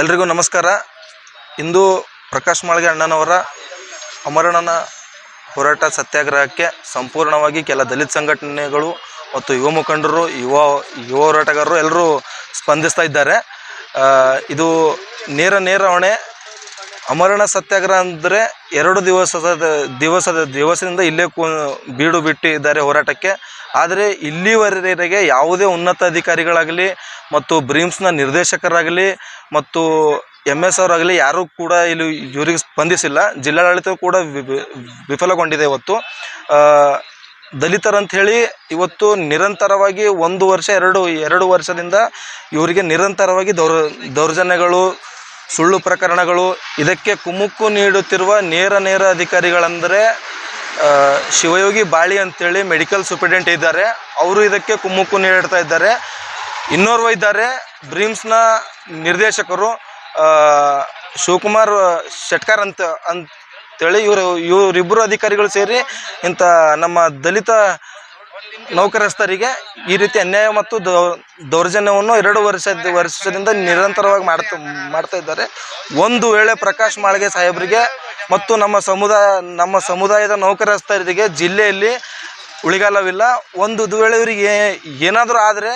ಎಲ್ರಿಗೂ ನಮಸ್ಕಾರ. ಇಂದು ಪ್ರಕಾಶ್ ಮಾಳ್ಗೆ ಅಣ್ಣನವರ ಅಮರಣನ ಹೋರಾಟ ಸತ್ಯಾಗ್ರಹಕ್ಕೆ ಸಂಪೂರ್ಣವಾಗಿ ಕೆಲ ದಲಿತ ಸಂಘಟನೆಗಳು ಮತ್ತು ಯುವ ಮುಖಂಡರು, ಯುವ ಯುವ ಹೋರಾಟಗಾರರು ಎಲ್ಲರೂ ಸ್ಪಂದಿಸ್ತಾ ಇದ್ದಾರೆ. ಇದು ನೇರ ನೇರ ಹೊಣೆ. ಅಮರಣ ಸತ್ಯಾಗ್ರಹ ಅಂದರೆ ಎರಡು ದಿವಸದ ದಿವಸದ ದಿವಸದಿಂದ ಇಲ್ಲೇ ಕು ಬೀಡು ಬಿಟ್ಟಿದ್ದಾರೆ ಹೋರಾಟಕ್ಕೆ. ಆದರೆ ಇಲ್ಲಿವರೆಗೆ ಯಾವುದೇ ಉನ್ನತ ಅಧಿಕಾರಿಗಳಾಗಲಿ ಮತ್ತು ಬ್ರೀಮ್ಸ್ನ ನಿರ್ದೇಶಕರಾಗಲಿ ಮತ್ತು ಎಂ ಎಸ್ ಅವರಾಗಲಿ ಯಾರೂ ಕೂಡ ಇಲ್ಲಿ ಇವರಿಗೆ ಸ್ಪಂದಿಸಿಲ್ಲ. ಜಿಲ್ಲಾಡಳಿತ ಕೂಡ ವಿಫಲಗೊಂಡಿದೆ ಇವತ್ತು. ದಲಿತರಂತ ಹೇಳಿ ಇವತ್ತು ನಿರಂತರವಾಗಿ ಒಂದು ವರ್ಷ, ಎರಡು ಎರಡು ವರ್ಷದಿಂದ ಇವರಿಗೆ ನಿರಂತರವಾಗಿ ದೌರ್, ದೌರ್ಜನ್ಯಗಳು ಸುಳ್ಳು ಪ್ರಕರಣಗಳು, ಇದಕ್ಕೆ ಕುಮ್ಮಕ್ಕು ನೀಡುತ್ತಿರುವ ನೇರ ನೇರ ಅಧಿಕಾರಿಗಳಂದರೆ ಶಿವಯೋಗಿ ಬಾಳಿ ಅಂತೇಳಿ ಮೆಡಿಕಲ್ ಸೂಪರಿಂಟೆಂಟ್ ಇದ್ದಾರೆ. ಅವರು ಇದಕ್ಕೆ ಕುಮ್ಮಕ್ಕು ನೀಡ್ತಾ ಇದ್ದಾರೆ. ಇನ್ನೋರ್ವ ಇದ್ದಾರೆ, ಬ್ರೀಮ್ಸ್ನ ನಿರ್ದೇಶಕರು ಶಿವಕುಮಾರ್ ಶೆಟ್ಕರ್ ಅಂತ, ಅಂತೇಳಿ ಇವರು ಇವರಿಬ್ಬರು ಅಧಿಕಾರಿಗಳು ಸೇರಿ ಇಂಥ ನಮ್ಮ ದಲಿತ ನೌಕರಸ್ಥರಿಗೆ ಈ ರೀತಿ ಅನ್ಯಾಯ ಮತ್ತು ದೌರ್ಜನ್ಯವನ್ನು ಎರಡು ವರ್ಷದ ವರ್ಷದಿಂದ ನಿರಂತರವಾಗಿ ಮಾಡ್ತಾ ಮಾಡ್ತಾ ಇದ್ದಾರೆ. ಒಂದು ವೇಳೆ ಪ್ರಕಾಶ್ ಮಾಳ್ಗೆ ಸಾಹೇಬರಿಗೆ ಮತ್ತು ನಮ್ಮ ಸಮುದಾಯ ನಮ್ಮ ಸಮುದಾಯದ ನೌಕರಸ್ಥರಿಗೆ ಜಿಲ್ಲೆಯಲ್ಲಿ ಉಳಿಗಾಲವಿಲ್ಲ, ಒಂದು ವೇಳೆ ಇವರಿಗೆ ಏನಾದರೂ ಆದರೆ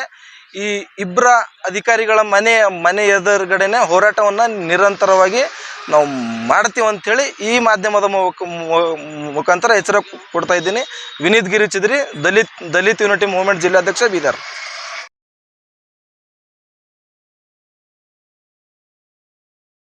ಈ ಇಬ್ಬರ ಅಧಿಕಾರಿಗಳ ಮನೆ ಮನೆ ಎದುರುಗಡೆನೆ ಹೋರಾಟವನ್ನು ನಿರಂತರವಾಗಿ ನಾವು ಮಾಡ್ತೀವಿ ಅಂಥೇಳಿ ಈ ಮಾಧ್ಯಮದ ಮುಖಾಂತರ ಎಚ್ಚರ ಕೊಡ್ತಾ ಇದ್ದೀನಿ. ವಿನೀತ್ ಗಿರಿ ಚಿದ್ರಿ ದಲಿತ್ ದಲಿತ್ ಯುನಿಟಿ ಮೂವ್ಮೆಂಟ್ ಜಿಲ್ಲಾಧ್ಯಕ್ಷ ಬೀದರ್.